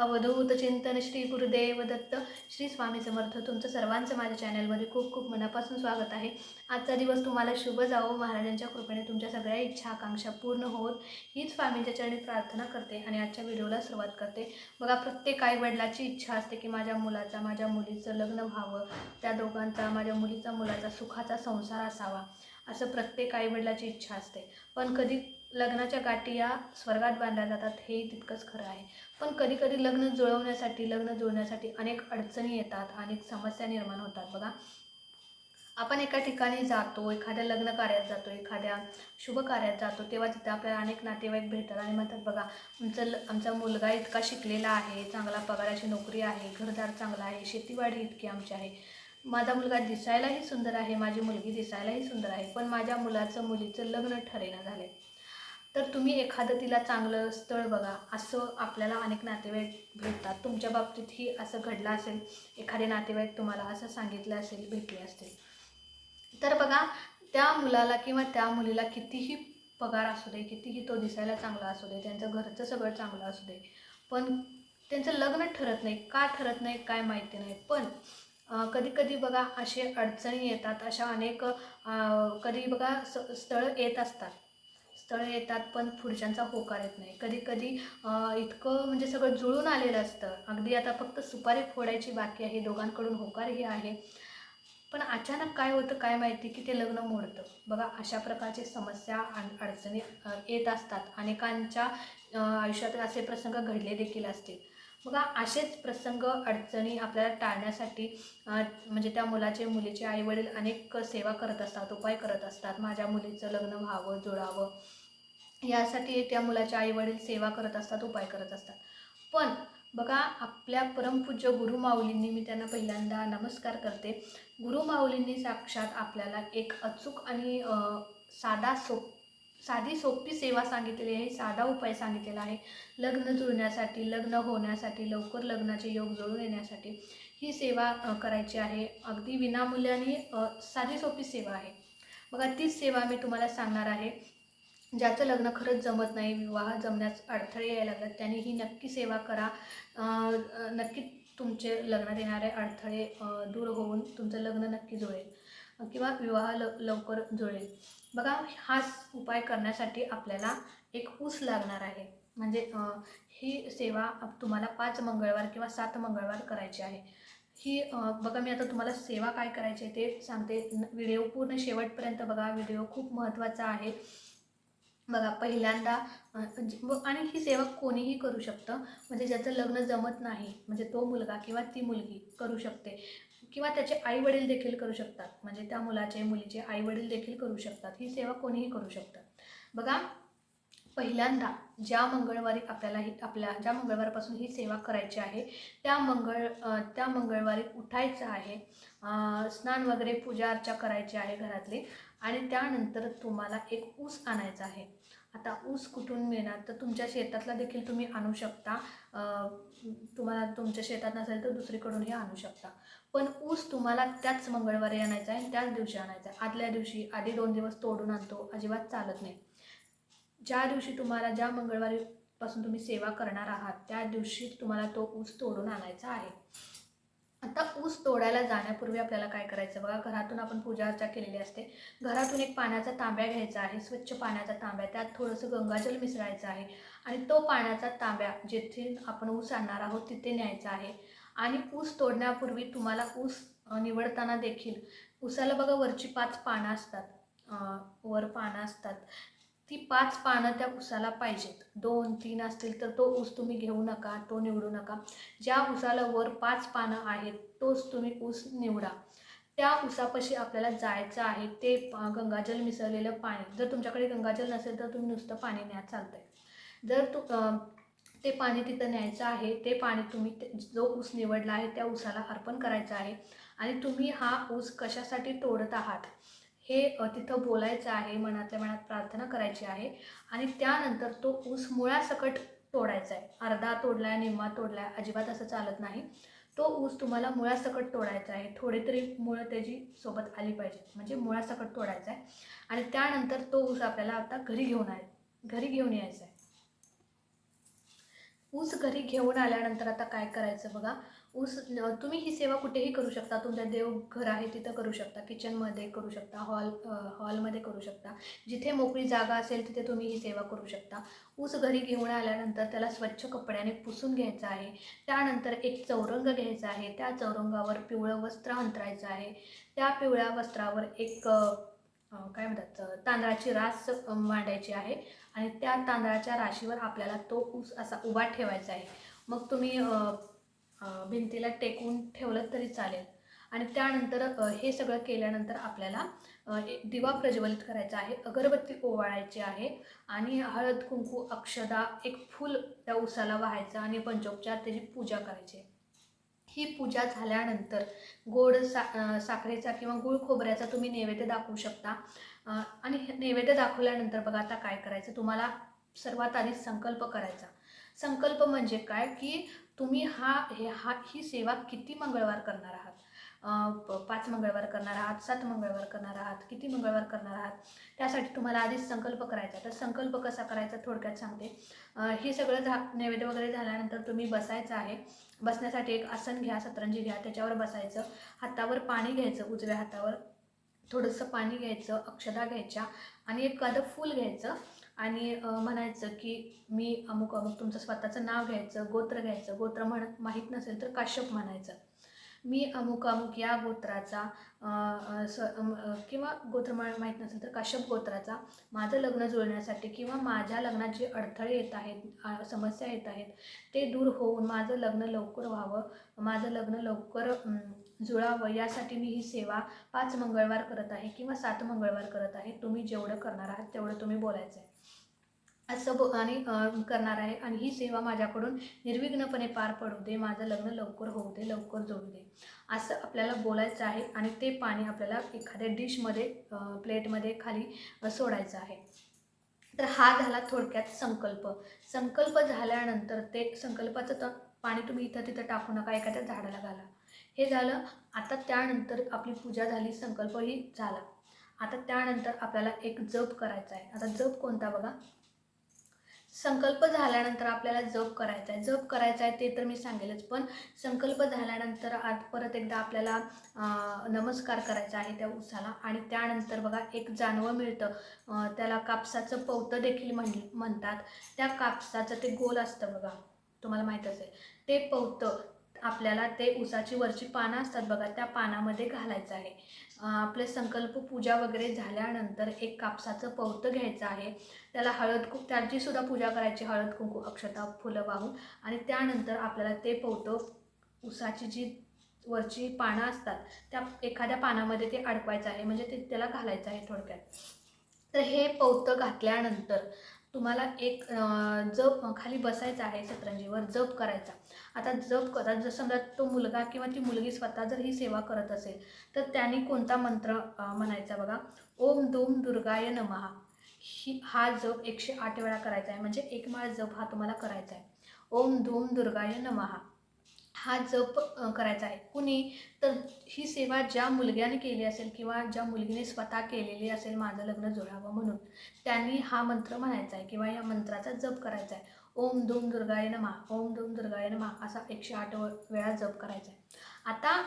अवधूत चिंतन श्री गुरुदेव दत्त श्री स्वामी समर्थ. तुमचं सर्वांचं माझ्या चॅनलमध्ये खूप खूप मनापासून स्वागत आहे. आजचा दिवस तुम्हाला शुभ जावो. महाराजांच्या कृपेने तुमच्या सगळ्या इच्छा आकांक्षा पूर्ण होत. हीच स्वामींच्या चरणी प्रार्थना करते आणि आजच्या व्हिडिओला सुरुवात करते. बघा प्रत्येक आई वडिलाची इच्छा असते की माझ्या मुलाचा माझ्या मुलीचं लग्न व्हावं. त्या दोघांचा माझ्या मुलीचा मुलाचा सुखाचा संसार असावा. असं प्रत्येक आईवडिलाची इच्छा असते. पण कधी लग्नाच्या गाठी या स्वर्गात बांधल्या जातात हे तितकंच खरं आहे. पण कधीकधी लग्न जुळवण्यासाठी लग्न जुळण्यासाठी अनेक अडचणी येतात अनेक समस्या निर्माण होतात. बघा आपण एका ठिकाणी जातो एखाद्या लग्न कार्यात जातो एखाद्या शुभ कार्यात जातो तेव्हा तिथे आपल्याला अनेक नातेवाईक भेटतात आणि म्हणतात बघा आमचं ल आमचा मुलगा इतका शिकलेला आहे चांगला पगाराची नोकरी आहे घरदार चांगला आहे शेतीवाडी इतकी आमची आहे. माझा मुलगा दिसायलाही सुंदर आहे माझी मुलगी दिसायलाही सुंदर आहे पण माझ्या मुलाचं मुलीचं लग्न ठरेना झाले तर तुम्ही एखादं तिला चांगलं स्थळ बघा असं आपल्याला अनेक नातेवाईक भेटतात. तुमच्या बाबतीतही असं घडलं असेल एखादे नातेवाईक तुम्हाला असं सांगितलं असेल भेटले असतील. तर बघा त्या मुलाला किंवा त्या मुलीला कितीही पगार असू दे कितीही तो दिसायला चांगला असू दे त्यांचं घरचं सगळं चांगलं असू दे पण त्यांचं लग्न ठरत नाही. का ठरत नाही काय माहिती नाही. पण कधी कधी बघा असे अडचणी येतात अशा अनेक कधी बघा स स्थळं येत असतात. स्थळं येतात पण पुरुषांचा होकार येत नाही. कधी कधी इतकं म्हणजे सगळं जुळून आलेलं असतं. अगदी आता फक्त सुपारी फोडायची बाकी आहे दोघांकडून होकारही आहे. पण अचानक काय होतं काय माहिती? की ते लग्न मोडतं. बघा अशा प्रकारची समस्या आणि अडचणी येत असतात. अनेकांच्या आयुष्यात असे प्रसंग घडले देखील असतील. बघा असेच प्रसंग अडचणी आपल्याला टाळण्यासाठी म्हणजे त्या मुलाचे मुलीचे आईवडील अनेक सेवा करत असतात उपाय करत असतात. माझ्या मुलीचं लग्न व्हावं जुळावं यासाठी त्या मुलाच्या आईवडील सेवा करत असतात उपाय करत असतात. पण बघा आपल्या परमपूज्य गुरुमाऊलींनी मी त्यांना पहिल्यांदा नमस्कार करते. गुरुमाऊलींनी साक्षात आपल्याला एक अचूक आणि साधा सोप साधी सोपी सेवा सांगितलेली आहे साधा उपाय सांगितलेला आहे. लग्न जुळण्यासाठी लग्न होण्यासाठी लवकर लग्नाचे योग जुळून येण्यासाठी ही सेवा करायची आहे. अगदी विनामूल्याने साधी सोपी सेवा आहे. बघा तीच सेवा मी तुम्हाला सांगणार आहे. ज्याचं लग्न खरंच जमत नाही विवाह जमण्यास अडथळे यायला लागतात त्यांनी ही नक्की सेवा करा. नक्की तुमचे लग्नात येणारे अडथळे दूर होऊन तुमचं लग्न नक्की जुळेल. किंवा विवाह ल लवकर जुळेल. बघा हाच उपाय करण्यासाठी आपल्याला एक ऊस लागणार आहे. म्हणजे ही सेवा आप- तुम्हाला पाच मंगळवार किंवा सात मंगळवार करायची आहे. ही बघा मी आता तुम्हाला सेवा काय करायची आहे ते सांगते. व्हिडिओ पूर्ण शेवटपर्यंत बघा. व्हिडिओ खूप महत्त्वाचा आहे. बघा पहिल्यांदा म्हणजे, आणि ही सेवा कोणीही करू शकतं. म्हणजे ज्याचं लग्न जमत नाही म्हणजे तो मुलगा किंवा ती मुलगी करू शकते. किंवा त्याचे आई वडील देखील करू शकतात. म्हणजे त्या मुलाचे मुलीचे आई वडील देखील करू शकतात. ही सेवा कोणीही करू शकतात बघा पहिल्यांदा ज्या मंगळवारी आपल्याला ही आपल्या ज्या मंगळवारपासून ही सेवा करायची आहे त्या मंगळ त्या मंगळवारी उठायचं आहे. स्नान वगैरे पूजा अर्चा करायची आहे घरातली. आणि त्यानंतर तुम्हाला एक ऊस आणायचा आहे. आता ऊस कुठून मिळणार? तर तुमच्या शेतातला देखील तुम्ही आणू शकता. तुम्हाला तुमच्या शेतात नसेल तर दुसरीकडूनही आणू शकता. पण ऊस तुम्हाला त्याच मंगळवारी आणायचा आहे आणि त्याच दिवशी आणायचा. आहे आदल्या दिवशी आधी दोन दिवस तोडून आणतो अजिबात चालत नाही. ज्या दिवशी तुम्हाला ज्या मंगळवारीपासून तुम्ही सेवा करणार आहात त्या दिवशी तुम्हाला तो ऊस तोडून आणायचा आहे. आता ऊस तोडायला जाण्यापूर्वी आपल्याला काय करायचं? बघा घरातून आपण पूजा अर्चा केलेली असते. घरातून एक पाण्याचा तांब्या घ्यायचा आहे स्वच्छ पाण्याचा तांब्या त्यात थोडंसं गंगाजल मिसळायचं आहे आणि तो पाण्याचा तांब्या जेथे आपण ऊस आणणार आहोत तिथे न्यायचा आहे. आणि ऊस तोडण्यापूर्वी तुम्हाला ऊस निवडताना देखील ऊसाला बघा वरची पाच पानं असतात. वर पानं असतात. ती पाच पानं त्या ऊसाला पाहिजेत. दोन तीन असतील तर तो ऊस तुम्ही घेऊ नका तो निवडू नका. ज्या ऊसाला वर पाच पानं आहेत तोच तुम्ही ऊस निवडा. त्या ऊसापाशी आपल्याला जायचं आहे ते गंगाजल मिसळलेलं पाणी. जर तुमच्याकडे गंगाजल नसेल तर तुम्ही नुसतं पाणी न्या चालतंय. जर तू ते पाणी तिथं न्यायचं आहे ते पाणी तुम्ही ते- जो ऊस निवडला आहे त्या ऊसाला अर्पण करायचं आहे. आणि तुम्ही हा ऊस कशासाठी तोडत आहात? हे तिथं बोलायचं आहे मनातल्या मनात प्रार्थना करायची आहे. आणि त्यानंतर तो ऊस मुळासकट तोडायचा आहे. अर्धा तोडलाय निम्मा तोडलाय अजिबात असं चालत नाही. तो ऊस तुम्हाला मुळासकट तोडायचा आहे. थोडे तरी मुळं त्याची सोबत आली पाहिजेत. म्हणजे मुळासकट तोडायचा आहे. आणि त्यानंतर तो ऊस आपल्याला आता घरी घेऊन आहे घरी घेऊन यायचा आहे. ऊस घरी घेऊन आल्यानंतर आता काय करायचं बघा? ऊस तुम्ही ही सेवा कुठेही करू शकता. तुमच्या देवघर आहे तिथं करू शकता. किचनमध्ये करू शकता. हॉल हॉलमध्ये करू शकता. जिथे मोकळी जागा असेल तिथे तुम्ही ही सेवा करू शकता. ऊस घरी घेऊन आल्यानंतर त्याला स्वच्छ कपड्याने पुसून घ्यायचं आहे. त्यानंतर एक चौरंग घ्यायचा आहे. त्या चौरंगावर पिवळं वस्त्र अंतरायचं आहे. त्या पिवळ्या वस्त्रावर एक काय म्हणतात? तांदळाची रास मांडायची आहे. आणि त्या तांदळाच्या राशीवर आपल्याला तो ऊस असा उभा ठेवायचा आहे. मग तुम्ही भिंतीला टेकून ठेवलं तरी चालेल. आणि त्यानंतर हे सगळं केल्यानंतर आपल्याला एक दिवा प्रज्वलित करायचा आहे. अगरबत्ती ओवाळायची आहे. आणि हळद कुंकू अक्षदा एक फूल त्या उसाला व्हायचं आणि पंचोपचार त्याची पूजा करायची. ही पूजा झाल्यानंतर गोड सा साखरेचा किंवा गुळ खोबऱ्याचा तुम्ही नैवेद्य दाखवू शकता. आणि हे नैवेद्य दाखवल्यानंतर बघा आता काय करायचं? तुम्हाला सर्वात आधी संकल्प करायचा. संकल्प म्हणजे काय? की तुम्ही हा हे हा ही सेवा किती मंगळवार करणार आहात? प- पाच मंगळवार करणार आहात? सात मंगळवार करणार आहात? किती मंगळवार करणार आहात? त्यासाठी तुम्हाला आधीच संकल्प करायचा. तर संकल्प कसा करायचा? थोडक्यात सांगते. हे सगळं झा नैवेद्य वगैरे झाल्यानंतर तुम्ही बसायचं आहे. बसण्यासाठी एक आसन घ्या सतरंजी घ्या त्याच्यावर बसायचं. हातावर पाणी घ्यायचं उजव्या हातावर. थोडंसं पाणी घ्यायचं अक्षदा घ्यायच्या आणि एखादं फूल घ्यायचं आणि म्हणायचं की मी अमुक अमुक तुमचं स्वतःचं नाव घ्यायचं गोत्र घ्यायचं. गोत्र म्हण माहीत नसेल तर काश्यप म्हणायचं. मी अमुक अमुक या गोत्राचा स किंवा गोत्र माहीत नसेल तर काश्यप गोत्राचा माझं लग्न जुळण्यासाठी किंवा माझ्या लग्नात जे अडथळे येत आहेत समस्या येत आहेत ते दूर होऊन माझं लग्न लवकर व्हावं माझं लग्न लवकर जुळावं. यासाठी मी ही सेवा पाच मंगळवार करत आहे किंवा सात मंगळवार करत आहे. तुम्ही जेवढं करणार आहात तेवढं तुम्ही बोलायचं आहे असं बो आणि करणार आहे. आणि ही सेवा माझ्याकडून निर्विघ्नपणे पार पडू दे. माझं लग्न लवकर होऊ दे लवकर जोडू दे. असं आपल्याला बोलायचं आहे आणि ते पाणी आपल्याला एखाद्या डिशमध्ये प्लेटमध्ये खाली सोडायचं आहे. तर हा झाला थोडक्यात संकल्प. संकल्प झाल्यानंतर ते संकल्पाचं तर पाणी तुम्ही इथं तिथं टाकू नका. एखाद्या झाडाला घाला. हे झालं. आता त्यानंतर आपली पूजा झाली संकल्पही झाला. आता त्यानंतर आपल्याला एक जप करायचा आहे. आता जप कोणता बघा? संकल्प झाल्यानंतर आपल्याला जप करायचा आहे. जप करायचा आहे ते तर मी सांगेलच पण संकल्प झाल्यानंतर आज परत एकदा आपल्याला नमस्कार करायचा आहे त्या उसाला. आणि त्यानंतर बघा एक जानवं मिळतं. त्याला कापसाचं पवतं देखील म्हण म्हणतात. त्या कापसाचं ते गोल असतं बघा. तुम्हाला माहीत असेल ते पवतं आपल्याला ते उसाची वरची पानं असतात बघा त्या पानामध्ये घालायचं आहे. आपले संकल्प पूजा वगैरे झाल्यानंतर एक कापसाचं पौतं घ्यायचं आहे. त्याला हळद कु त्याची सुद्धा पूजा करायची हळद कुंकू अक्षता फुलं वाहून. आणि त्यानंतर आपल्याला ते पौतं उसाची जी वरची पानं असतात त्या एखाद्या पानामध्ये ते अडकवायचं आहे. म्हणजे ते त्याला घालायचं आहे थोडक्यात. तर हे पौतं घातल्यानंतर तुम्हाला एक जप खाली बसायचं आहे सतरंजीवर जप करायचा. आता जप करा जर समजा तो मुलगा किंवा ती मुलगी स्वतः जर ही सेवा करत असेल तर त्यांनी कोणता मंत्र म्हणायचा बघा? ओम दोम दुर्गाय नमहा ही हा जप एकशे आठ वेळा करायचा आहे. म्हणजे एक माळ जप हा तुम्हाला करायचा आहे. ओम धूम दुर्गाय नमहा हा जप करायचा आहे. कुणी? तर ही सेवा ज्या मुलग्याने केली असेल किंवा ज्या मुलगीने स्वतः केलेली असेल माझं लग्न जुळावं म्हणून त्यांनी हा मंत्र म्हणायचा आहे किंवा या मंत्राचा जप करायचा आहे. ओम धूम दुर्गाय नमा ओम धूम दुर्गाय नमा असा एकशे आठ वेळा जप करायचा आहे. आता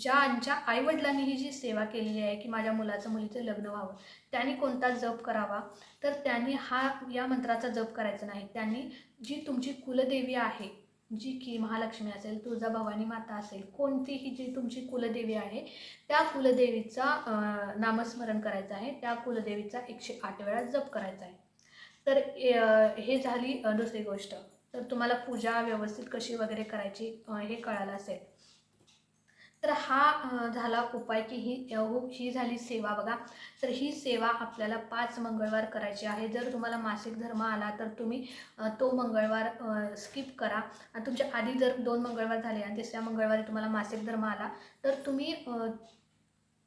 ज्यांच्या आईवडिलांनी ही जी सेवा केलेली आहे की माझ्या मुलाचं मुलीचं लग्न व्हावं त्यांनी कोणता जप करावा? तर त्यांनी हा या मंत्राचा जप करायचा नाही. त्यांनी जी तुमची कुलदेवी आहे जी की महालक्ष्मी असेल तुळजाभवानी माता असेल कोणतीही जी तुमची कुलदेवी आहे त्या कुलदेवीचा नामस्मरण करायचं आहे. त्या कुलदेवीचा एकशे आठ वेळा जप करायचा आहे. तर हे झाली दुसरी गोष्ट. तर तुम्हाला पूजा व्यवस्थित कशी वगैरे करायची हे कळालं असेल. तर हा झाला उपाय की ही ही झाली सेवा बघा. तर ही सेवा आपल्याला पाच मंगळवार करायची आहे. जर तुम्हाला मासिक धर्म आला तर तुम्ही तो मंगळवार स्किप करा. आणि तुमच्या आधी जर दोन मंगळवार झाले आणि तिसऱ्या मंगळवारी तुम्हाला मासिक धर्म आला तर तुम्ही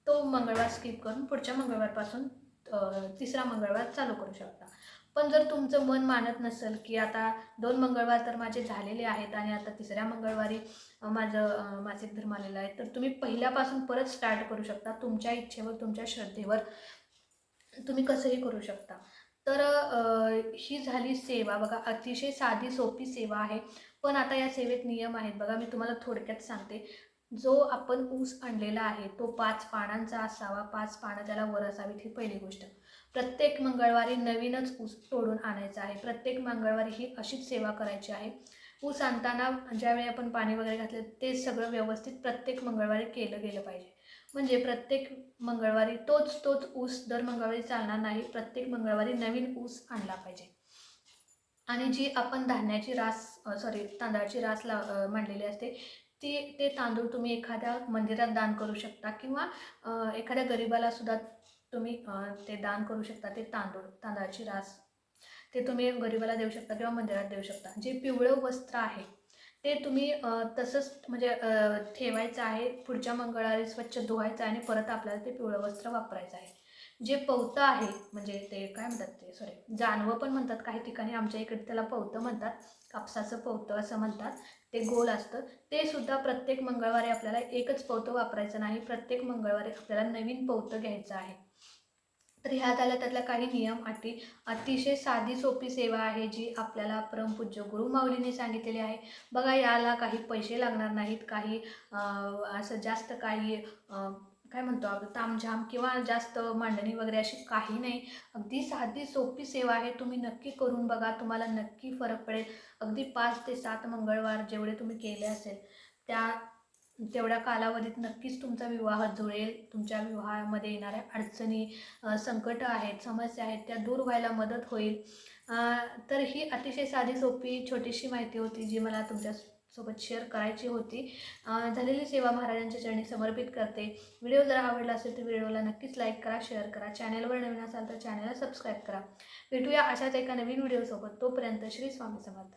तो मंगळवार स्किप करून पुढच्या मंगळवारपासून तिसरा मंगळवार चालू करू शकता. पण जर तुमचं मन मानत नसेल की आता दोन मंगळवार तर माझे झालेले आहेत आणि आता तिसऱ्या मंगळवारी माझं मासिक धर्म आलेलं आहे तर तुम्ही पहिल्यापासून परत स्टार्ट करू शकता. तुमच्या इच्छेवर तुमच्या श्रद्धेवर तुम्ही कसंही करू शकता. तर ही झाली सेवा. बघा अतिशय साधी सोपी सेवा आहे. पण आता या सेवेत नियम आहेत. बघा मी तुम्हाला थोडक्यात सांगते. जो आपण ऊस आणलेला आहे तो पाच पानांचा असावा पाच पानं त्याला वर असावीत ही पहिली गोष्ट. प्रत्येक मंगळवारी नवीनच ऊस तोडून आणायचा आहे. प्रत्येक मंगळवारी ही अशीच सेवा करायची आहे. ऊस आणताना ज्यावेळी आपण पाणी वगैरे घातले ते सगळं व्यवस्थित प्रत्येक मंगळवारी केलं गेलं पाहिजे. म्हणजे प्रत्येक मंगळवारी तोच तोच ऊस दर मंगळवारी चालणार नाही प्रत्येक मंगळवारी नवीन ऊस आणला पाहिजे. आणि जी आपण धान्याची रास सॉरी तांदळाची रास लाव मांडलेली असते ती ते तांदूळ तुम्ही एखाद्या मंदिरात दान करू शकता किंवा एखाद्या गरिबाला सुद्धा तुम्ही ते दान करू शकता ते तांदूळ तांदळाची रास. ते तुम्ही गरिबाला देऊ शकता किंवा मंदिरात देऊ शकता. जे पिवळं वस्त्र आहे ते तुम्ही तसंच म्हणजे ठेवायचं आहे पुढच्या मंगळवारी स्वच्छ धुवायचं आहे आणि परत आपल्याला ते पिवळं वस्त्र वापरायचं आहे. जे पवतं आहे म्हणजे ते काय म्हणतात ते सॉरी जानवं पण म्हणतात काही ठिकाणी आमच्या इकडे त्याला पवतं म्हणतात कापसाचं पवतं असं म्हणतात ते गोल असतं. ते सुद्धा प्रत्येक मंगळवारी आपल्याला एकच पवतं वापरायचं नाही प्रत्येक मंगळवारी आपल्याला नवीन पवतं घ्यायचं आहे. तर ह्या झाल्या त्यातल्या काही नियम अटी अतिशय साधी सोपी सेवा आहे जी आपल्याला परमपूज्य गुरु माऊलीने सांगितलेली आहे. बघा याला काही पैसे लागणार नाहीत काही असं जास्त काही काय म्हणतो आपण तामझाम किंवा जास्त मांडणी वगैरे अशी काही नाही. अगदी साधी सोपी सेवा आहे तुम्ही नक्की करून बघा तुम्हाला नक्की फरक पडेल. अगदी पाच ते सात मंगळवार जेवढे तुम्ही केले असेल त्या तेवढ्या कालावधीत नक्कीच तुमचा विवाह जुळेल. तुमच्या विवाहामध्ये येणाऱ्या अडचणी संकट आहेत समस्या आहेत त्या दूर व्हायला मदत होईल. तर ही अतिशय साधी सोपी छोटीशी माहिती होती जी मला तुमच्या सोबत शेअर करायची होती. झालेली सेवा महाराजांच्या चरणी समर्पित करते. व्हिडिओ जर आवडला असेल तर व्हिडिओला नक्कीच लाईक करा शेअर करा. चॅनलवर नवीन असाल तर चॅनलला सबस्क्राईब करा. भेटूया अशाच एका नवीन व्हिडिओसोबत तोपर्यंत श्री स्वामी समर्थ.